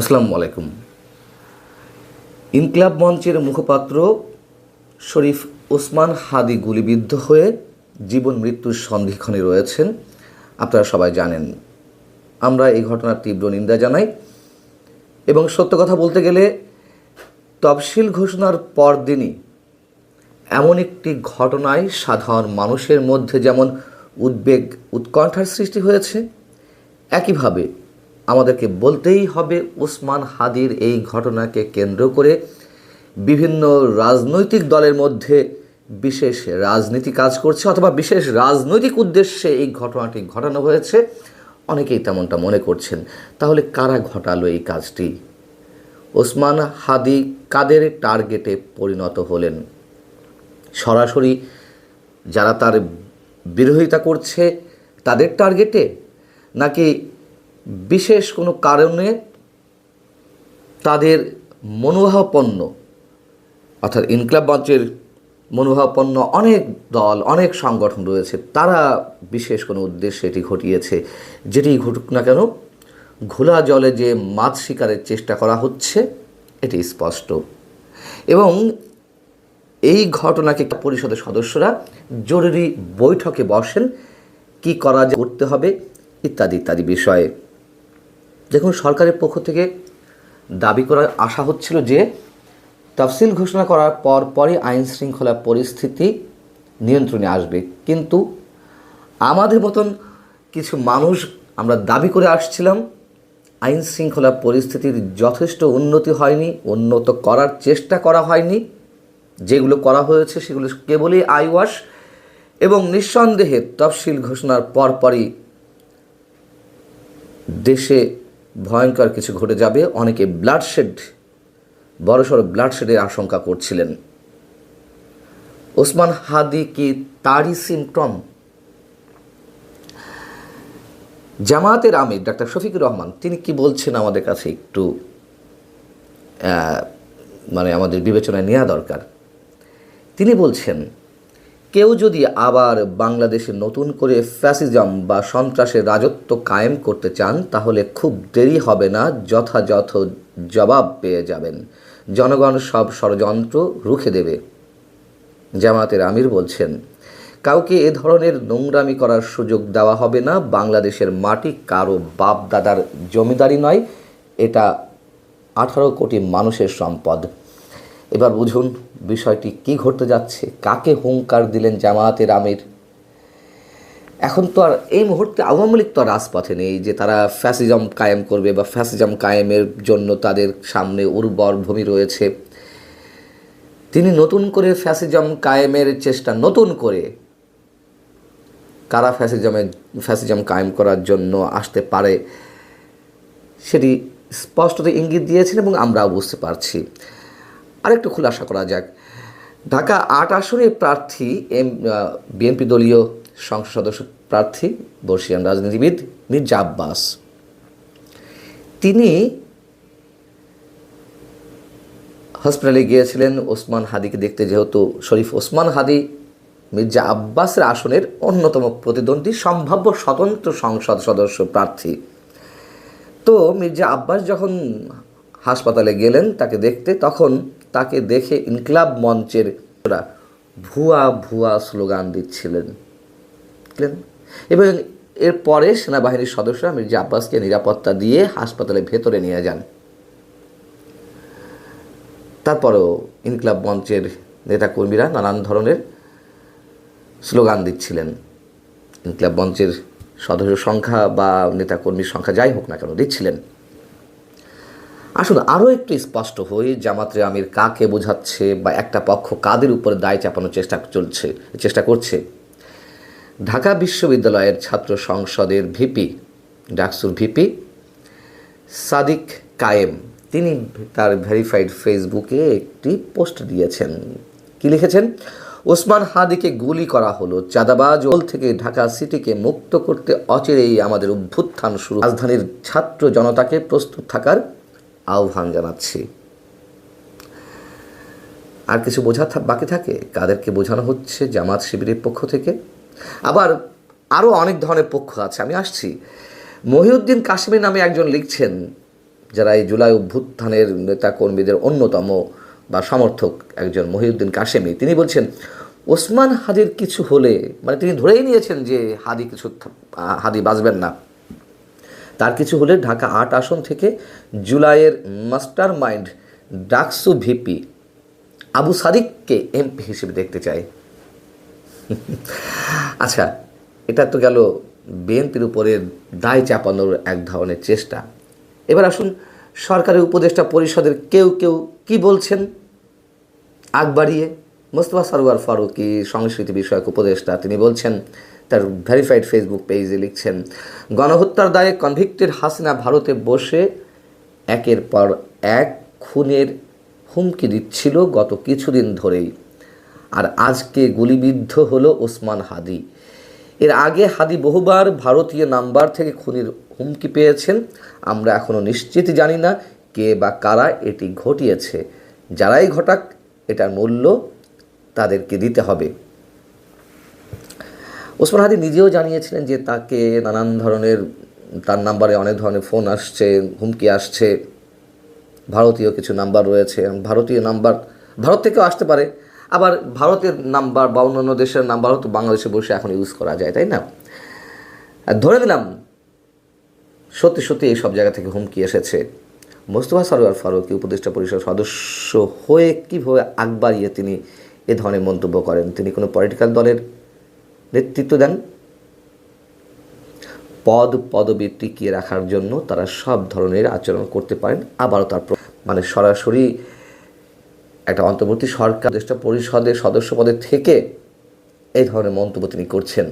আসসালামু আলাইকুম। ইনকলাব মঞ্চের মুখপাত্র শরীফ ওসমান হাদি গুলিবিদ্ধ হয়ে জীবন মৃত্যুর সন্ধিক্ষণে রয়েছেন। আপনারা সবাই জানেন, আমরা এই ঘটনার তীব্র নিন্দা জানাই। এবং সত্য কথা বলতে গেলে, তফসিল ঘোষণার পরদিনই এমন একটি ঘটনায় সাধারণ মানুষের মধ্যে যেমন উদ্বেগ, উৎকণ্ঠার সৃষ্টি হয়েছে, একইভাবে আমাদেরকে বলতেই হবে ওসমান হাদির এই ঘটনাকে কেন্দ্র করে। বিভিন্ন রাজনৈতিক দলের মধ্যে বিশেষ রাজনীতি কাজ করছে অথবা বিশেষ রাজনৈতিক উদ্দেশ্যে এই ঘটনাটি ঘটানো হয়েছে। অনেকেই তেমনটা মনে করছেন। তাহলে কারা ঘটালো এই কাজটি? ওসমান হাদি কাদের টার্গেটে পরিণত হলেন? সরাসরি যারা তার বিরোধিতা করছে তাদের টার্গেটে নাকি বিশেষ কোনো কারণে তাদের মনোভাবাপন্ন, অর্থাৎ ইনকলাব মঞ্চের মনোভাবাপন্ন অনেক দল, অনেক সংগঠন রয়েছে, তারা বিশেষ কোনো উদ্দেশ্যে এটি ঘটিয়েছে। যেটি ঘটুক না কেন, ঘোলা জলে যে মাছ শিকারের চেষ্টা করা হচ্ছে, এটি স্পষ্ট। এবং এই ঘটনাকে পরিষদের সদস্যরা জরুরি বৈঠকে বসেন, কি করা করতে হবে, ইত্যাদি ইত্যাদি বিষয়ে। দেখুন, সরকারের পক্ষ থেকে দাবি করা আশা হচ্ছিল যে তফসিল ঘোষণা করার পর পরই আইন শৃঙ্খলা পরিস্থিতি নিয়ন্ত্রণে আসবে। কিন্তু আমাদের মতন কিছু মানুষ আমরা দাবি করে আসছিলাম, আইন শৃঙ্খলা পরিস্থিতির যথেষ্ট উন্নতি হয়নি, উন্নত করার চেষ্টা করা হয়নি। যেগুলো করা হয়েছে সেগুলো কেবলই আইওয়াশ এবং নিঃসন্দেহে তফসিল ঘোষণার পরপরই দেশে ভয়ঙ্কর কিছু ঘটে যাবে। অনেকে ব্লাডশেড বড়সড় ব্লাডশেডের আশঙ্কা করছিলেন। ওসমান হাদি কি তারই সিমটম জামায়াতের আমির ডাক্তার শফিকুর রহমান, তিনি কি বলছেন আমাদের কাছে একটু মানে আমাদের বিবেচনায় নেওয়া দরকার? তিনি বলছেন কেউ যদি আবার বাংলাদেশে নতুন করে ফ্যাসিজম বা সন্ত্রাসের রাজত্ব কায়েম করতে চান, তাহলে খুব দেরি হবে না, যথাযথ জবাব পেয়ে যাবেন। জনগণ সব ষড়যন্ত্র রুখে দেবে। জামায়াতের আমির বলছেন, কাউকে এ ধরনের নোংরামি করার সুযোগ দেওয়া হবে না। বাংলাদেশের মাটি কারও বাপ দাদার জমিদারি নয়। এটা আঠারো কোটি মানুষের সম্পদ। এবার বুঝুন বিষয়টি কি ঘটতে যাচ্ছে, কাকে হুঙ্কার দিলেন জামায়াতের আমির? এখন তো আর এই মুহূর্তে আওয়ামী লীগ তো রাজপথে নেই যে তারা ফ্যাসিজম কায়েম করবে বা ফ্যাসিজম কায়েমের জন্য তাদের সামনে উর্বর ভূমি রয়েছে। তিনি নতুন করে ফ্যাসিজম কায়েমের চেষ্টা নতুন করে কারা ফ্যাসিজমে, ফ্যাসিজম কায়েম করার জন্য আসতে পারে, সেটি স্পষ্টত ইঙ্গিত দিয়েছেন এবং আমরাও বুঝতে পারছি। আরেকটু খুলাসা করা যাক। ঢাকা আট আসনের প্রার্থী এম বিএনপি দলীয় সংসদ সদস্য প্রার্থী, বর্ষিয়ান রাজনীতিবিদ মির্জা আব্বাস। তিনি হসপিটালে গিয়েছিলেন, ওসমান হাদিকে দেখতে যেহেতু শরীফ ওসমান হাদি মির্জা আব্বাসের আসনের অন্যতম প্রতিদ্বন্দ্বী সম্ভাব্য স্বতন্ত্র সংসদ সদস্য প্রার্থী। তো মির্জা আব্বাস যখন হাসপাতালে গেলেন তাকে দেখতে, তখন তাকে দেখে ইনকলাব মঞ্চের ভুয়া ভুয়া স্লোগান দিচ্ছিলেন। এবং এরপরে সেনাবাহিনীর সদস্যরা মির্জা আব্বাসকে নিরাপত্তা দিয়ে হাসপাতালের ভেতরে নিয়ে যান। তারপরেও ইনকলাব মঞ্চের নেতাকর্মীরা নানান ধরনের স্লোগান দিচ্ছিলেন। ইনকলাব মঞ্চের সদস্য সংখ্যা বা নেতাকর্মীর সংখ্যা যাই হোক না কেন দিচ্ছিলেন। আসুন আরও একটু স্পষ্ট হই জামাতে আমির কাকে বোঝাচ্ছে বা একটা পক্ষ কাদের উপরে দায় চাপানোর চেষ্টা চলছে, চেষ্টা করছে? ঢাকা বিশ্ববিদ্যালয়ের ছাত্র সংসদের ভিপি, ডাকসুর ভিপি সাদিক কায়েম, তিনি তার ভেরিফাইড ফেসবুকে একটি পোস্ট দিয়েছেন। কি লিখেছেন? ওসমান হাদিকে গুলি করা হলো, চাঁদাবাজ ওল থেকে ঢাকা সিটিকে মুক্ত করতে অচিরেই আমাদের অভ্যুত্থান শুরু। রাজধানীর ছাত্র জনতাকে প্রস্তুত থাকার আহ্বান জানাচ্ছি। আর কিছু বোঝা বাকি থাকে? কাদেরকে বোঝানো হচ্ছে জামাত শিবিরের পক্ষ থেকে? আবার আরও অনেক ধরনের পক্ষ আছে। আমি আসছি। মহিউদ্দিন কাশ্মীর নামে একজন লিখছেন, যারা এই জুলাই অভ্যুত্থানের নেতাকর্মীদের অন্যতম বা সমর্থক একজন মহিউদ্দিন কাশেমি। তিনি বলছেন, ওসমান হাদির কিছু হলে মানে তিনি ধরেই নিয়েছেন যে হাদি কিছু হাদি বাঁচবেন না। তার কিছু হলে ঢাকা আট আসন থেকে জুলাইয়ের master mind DUCSU VP Abu সাদিককে MP হিসেবে দেখতে চাই। আচ্ছা এটা তো গেল বিএনপির উপরে দায় চাপানোর এক ধরনের চেষ্টা। এবার আসুন, সরকারের উপদেষ্টা পরিষদের কেউ কেউ কি বলছেন? আগ বাড়িয়ে। মোস্তফা সরোয়ার ফারুকি, সংস্কৃতি বিষয়ক উপদেষ্টা, তিনি বলছেন, তার ভেরিফাইড ফেসবুক পেজে লিখছেন, গণহত্যার দায়ে কনভিক্টেড হাসিনা ভারতে বসে একের পর এক খুনের হুমকি দিচ্ছিল গত কিছুদিন ধরেই। আর আজকে গুলিবিদ্ধ হলো ওসমান হাদি। এর আগে হাদি বহুবার ভারতীয় নাম্বার থেকে খুনির হুমকি পেয়েছেন। আমরা এখনও নিশ্চিত জানি না কে বা কারা এটি ঘটিয়েছে। যারাই ঘটাক, এটার মূল্য তাদেরকে দিতে হবে। ওসমান হাদি নিজেও জানিয়েছিলেন যে তাকে নানান ধরনের, তার নাম্বারে অনেক ধরনের ফোন আসছে, হুমকি আসছে। ভারতীয় কিছু নাম্বার রয়েছে। ভারতীয় নাম্বার, ভারত থেকেও আসতে পারে। আবার ভারতের নাম্বার বা অন্যান্য দেশের নাম্বারও তো বাংলাদেশে বসে এখন ইউজ করা যায়, তাই না? ধরে নিলাম, সত্যি সত্যি এই সব জায়গা থেকে হুমকি এসেছে। মোস্তফা সরোয়ার ফারুকি উপদেষ্টা পরিষদ সদস্য হয়ে কীভাবে আগ বাড়িয়ে তিনি এ ধরনের মন্তব্য করেন। তিনি কোনো পলিটিক্যাল দলের নেতৃত্ব দেন। পদ, পদবি টিকিয়ে রাখার জন্য তারা সব ধরনের আচরণ করতে পারেন। আবারও তার মানে সরাসরি একটা অন্তর্বর্তী সরকার, দেশটা পরিষদের সদস্য পদে থেকে এই ধরনের মন্তব্য তিনি করছেন।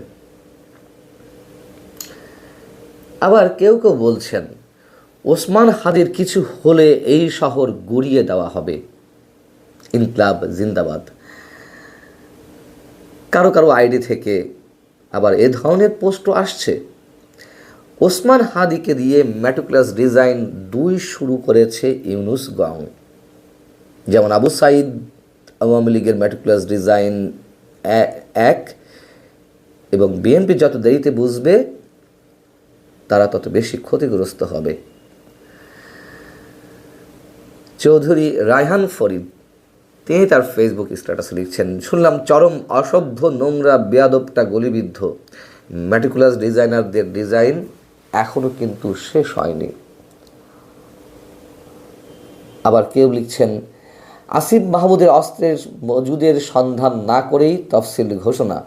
আবার কেউ কেউ বলছেন, ওসমান হাদির কিছু হলে এই শহর গুড়িয়ে দেওয়া হবে। ইনকলাব জিন্দাবাদ। কারও কারও আইডি থেকে আবার এ ধরনের পোস্টও আসছে। ওসমান হাদিকে দিয়ে ম্যাটুক্লাস ডিজাইন দুই শুরু করেছে ইউনুস গং যেমন আবু সাইদ আওয়ামী লীগের ম্যাটুক্লাস ডিজাইন এক এবং বিএনপি যত দেরিতে বুঝবে, তারা তত বেশি ক্ষতিগ্রস্ত হবে। চৌধুরী রায়হান ফরিদ তিনি তার ফেসবুক স্ট্যাটাসে লিখছেন, শুনলাম চরম অসভ্য, নোংরা, বেয়াদবটা, গলিবিদ্ধ। ম্যাটিকুলাস ডিজাইনারদের ডিজাইন এখনও কিন্তু শেষ হয়নি। আবার কেউ লিখছেন, আসিফ মাহমুদের অস্ত্রের মজুদের সন্ধান না করেই তফসিল ঘোষণা।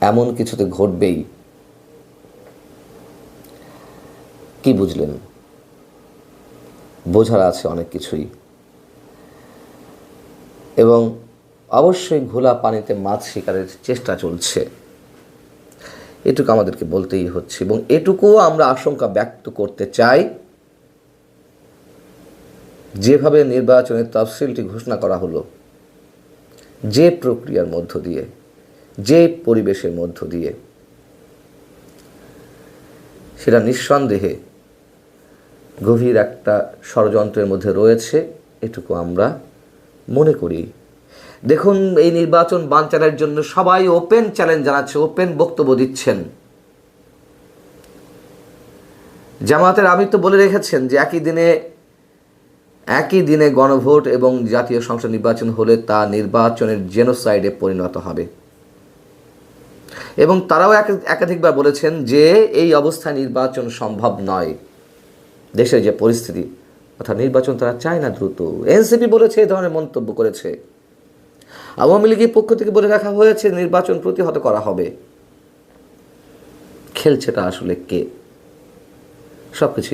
এমন কিছুতে ঘটবেই। কি বুঝলেন? বোঝার আছে অনেক কিছুই। এবং অবশ্যই ঘোলা পানিতে মাছ শিকারের চেষ্টা চলছে। এটুকু আমাদেরকে বলতেই হচ্ছে এবং এটুকুও আমরা আশঙ্কা ব্যক্ত করতে চাই। যেভাবে নির্বাচনের তফসিলটি ঘোষণা করা হলো, যে প্রক্রিয়ার মধ্য দিয়ে, যে পরিবেশের মধ্য দিয়ে, সেটা নিঃসন্দেহে গভীর একটা ষড়যন্ত্রের মধ্যে রয়েছে। এটুকু আমরা মনে করি। দেখুন, এই নির্বাচন বানচালের জন্য সবাই ওপেন চ্যালেঞ্জ জানাচ্ছে, ওপেন বক্তব্য দিচ্ছেন। জামাতের আমি তো বলে রেখেছেন যে একই দিনে একই দিনে গণভোট এবং জাতীয় সংসদ নির্বাচন হলে তা নির্বাচনের জেনোসাইডে পরিণত হবে। এবং তারাও এক- একাধিকবার বলেছেন যে এই অবস্থায় নির্বাচন সম্ভব নয়। দেশের যে পরিস্থিতি অর্থাৎ নির্বাচন তারা চায় না দ্রুত। এনসিপি বলেছে এ ধরনের মন্তব্য করেছে। আওয়ামী লীগের পক্ষ থেকে বলে রাখা হয়েছে, নির্বাচন প্রতিহত করা হবে। খেলছে তা আসলে কে? সব কিছু